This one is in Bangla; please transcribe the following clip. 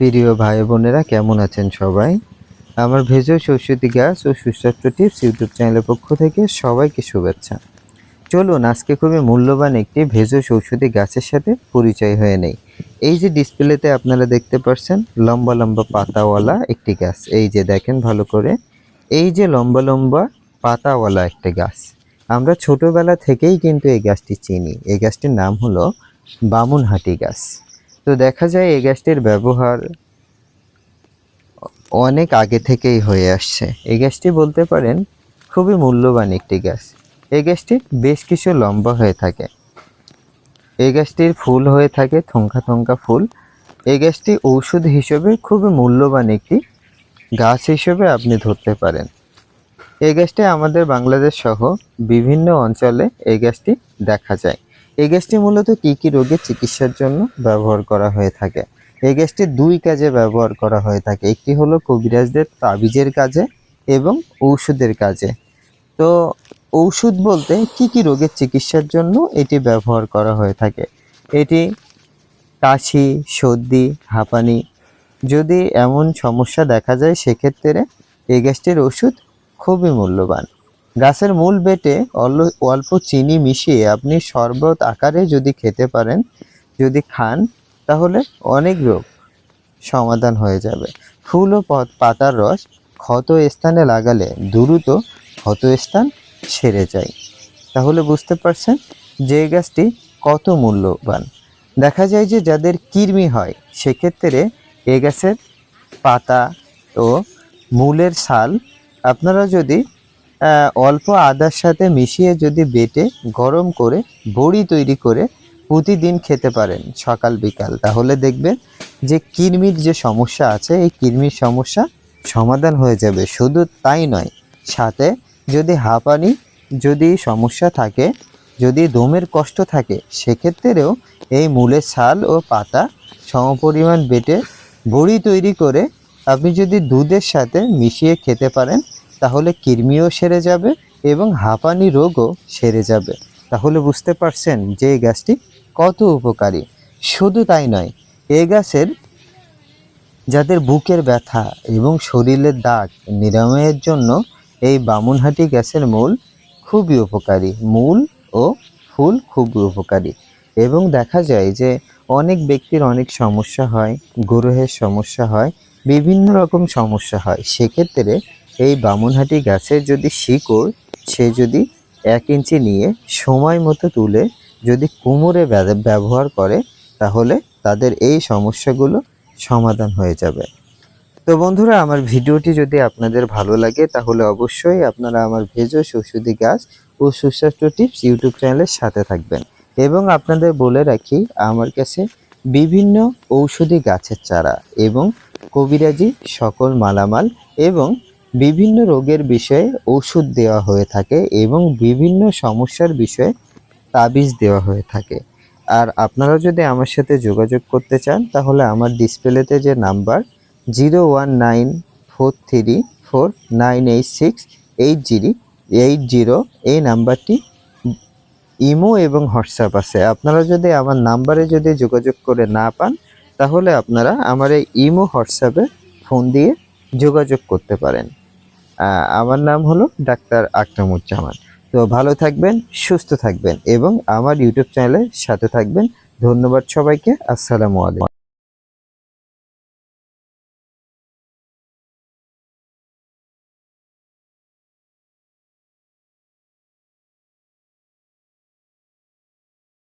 প্রিয় ভাই বোনেরা, কেমন আছেন সবাই? আমার ভেজো সরস্বতী গাছ ও সুস্বাস্থ্য টিপস ইউটিউব চ্যানেলের পক্ষ থেকে সবাইকে শুভেচ্ছা। চলুন, আজকে খুবই মূল্যবান একটি ভেজো ঔষধি গাছের সাথে পরিচয় হয়ে নেই। এই যে ডিসপ্লেতে আপনারা দেখতে পাচ্ছেন লম্বা লম্বা পাতাওয়ালা একটি গাছ। এই যে দেখেন ভালো করে, এই যে লম্বা লম্বা পাতাওয়ালা একটা গাছ। আমরা ছোটোবেলা থেকেই কিন্তু এই গাছটি চিনি। এই গাছটির নাম হলো বামুনহাটি গাছ। তো দেখা যায় এই গাছটির ব্যবহার অনেক আগে থেকেই হয়ে আসছে। এই গ্যাসটি বলতে পারেন খুবই মূল্যবান একটি গ্যাস। এই গ্যাসটি বেশ কিছু লম্বা হয়ে থাকে। এই গাছটির ফুল হয়ে থাকে থঙ্কা থঙ্কা ফুল। এই গাছটি ঔষধ হিসেবে খুবই মূল্যবান একটি গাছ হিসেবে আপনি ধরতে পারেন। এই গাছটি আমাদের বাংলাদেশ সহ বিভিন্ন অঞ্চলে এই গাছটি দেখা যায়। এই গ্যাসটি মূলত কী কী রোগের চিকিৎসার জন্য ব্যবহার করা হয়ে থাকে? এই গ্যাসটি দুই কাজে ব্যবহার করা হয়ে থাকে। একটি হলো কবিরাজদের তাবিজের কাজে এবং ঔষধের কাজে। তো ঔষধ বলতে কি কি রোগের চিকিৎসার জন্য এটি ব্যবহার করা হয়ে থাকে? এটি কাশি, সর্দি, হাঁপানি। যদি এমন সমস্যা দেখা যায়, সেক্ষেত্রে এই গ্যাসটির ওষুধ খুবই মূল্যবান। গাছের মূল বেটে অল- অল্প চিনি মিশিয়ে আপনি শরবত আকারে যদি খেতে পারেন, যদি খান, তাহলে অনেক রোগ সমাধান হয়ে যাবে। ফুল ও পত- পাতার রস ক্ষত স্থানে লাগালে দ্রুত ক্ষত স্থান সেরে যায়। তাহলে বুঝতে পারছেন যে গাছটি কত মূল্যবান। দেখা যায় যে যাদের কৃমি হয়, সেক্ষেত্রে এই গাছের পাতা ও মূলের ছাল আপনারা যদি অল্প আদার সাথে মিশিয়ে যদি বেটে গরম করে বড়ি তৈরি করে প্রতিদিন খেতে পারেন সকাল, বিকাল। তাহলে দেখবেন যে কৃমির যে সমস্যা আছে, এই কৃমির সমস্যা সমাধান হয়ে যাবে। শুধু তাই নয়, সাথে যদি হাঁপানি যদি সমস্যা থাকে, যদি দমের কষ্ট থাকে, সেক্ষেত্রেও এই মূলের ছাল ও পাতা সমপরিমাণ বেটে বড়ি তৈরি করে আপনি যদি দুধের সাথে মিশিয়ে খেতে পারেন তাহলে কৃমিও সেরে যাবে এবং হাঁপানি রোগও সেরে যাবে। তাহলে বুঝতে পারছেন যে এই গাছটি কত উপকারী। শুধু তাই নয়, এই গাছের যাদের বুকের ব্যথা এবং শরীরের দাগ নিরাময়ের জন্য এই বামুনহাটি গ্যাসের মূল খুবই উপকারী। মূল ও ফুল খুবই উপকারী। এবং দেখা যায় যে অনেক ব্যক্তির অনেক সমস্যা হয়, গ্রহের সমস্যা হয়, বিভিন্ন রকম সমস্যা হয়। সেক্ষেত্রে এই বামুনহাটি গাছের যদি শিকড়, সে যদি এক ইঞ্চি নিয়ে সময় মতো তুলে যদি কুমোরে ব্যবহার করে, তাহলে তাদের এই সমস্যাগুলো সমাধান হয়ে যাবে। তো বন্ধুরা, আমার ভিডিওটি যদি আপনাদের ভালো লাগে, তাহলে অবশ্যই আপনারা আমার ভেজো সুষুদি গাছ ও সুস্বাস্থ্য টিপস ইউটিউব চ্যানেলের সাথে থাকবেন। এবং আপনাদের বলে রাখি, আমার কাছে বিভিন্ন ঔষধি গাছের চারা এবং কবিরাজি সকল মালামাল এবং বিভিন্ন রোগের বিষয়ে ওষুধ দেওয়া হয়ে থাকে এবং বিভিন্ন সমস্যার বিষয়ে তাবিজ দেওয়া হয়ে থাকে। আর আপনারা যদি আমার সাথে যোগাযোগ করতে চান, তাহলে আমার ডিসপ্লেতে যে number zero one nine four three four nine eight six eight zero eight zero এই নাম্বারটি ইমো এবং হোয়াটসঅ্যাপ আছে। আপনারা যদি আমার নাম্বারে যদি যোগাযোগ করে না পান, তাহলে আপনারা আমার এই ইমো, হোয়াটসঅ্যাপে ফোন দিয়ে যোগাযোগ করতে পারেন। আমার নাম হলো ডাক্তার আকরামুজ্জামান। তো ভালো থাকবেন, সুস্থ থাকবেন এবং আমার ইউটিউব চ্যানেলের সাথে থাকবেন। ধন্যবাদ সবাইকে, আসসালামু আলাইকুম।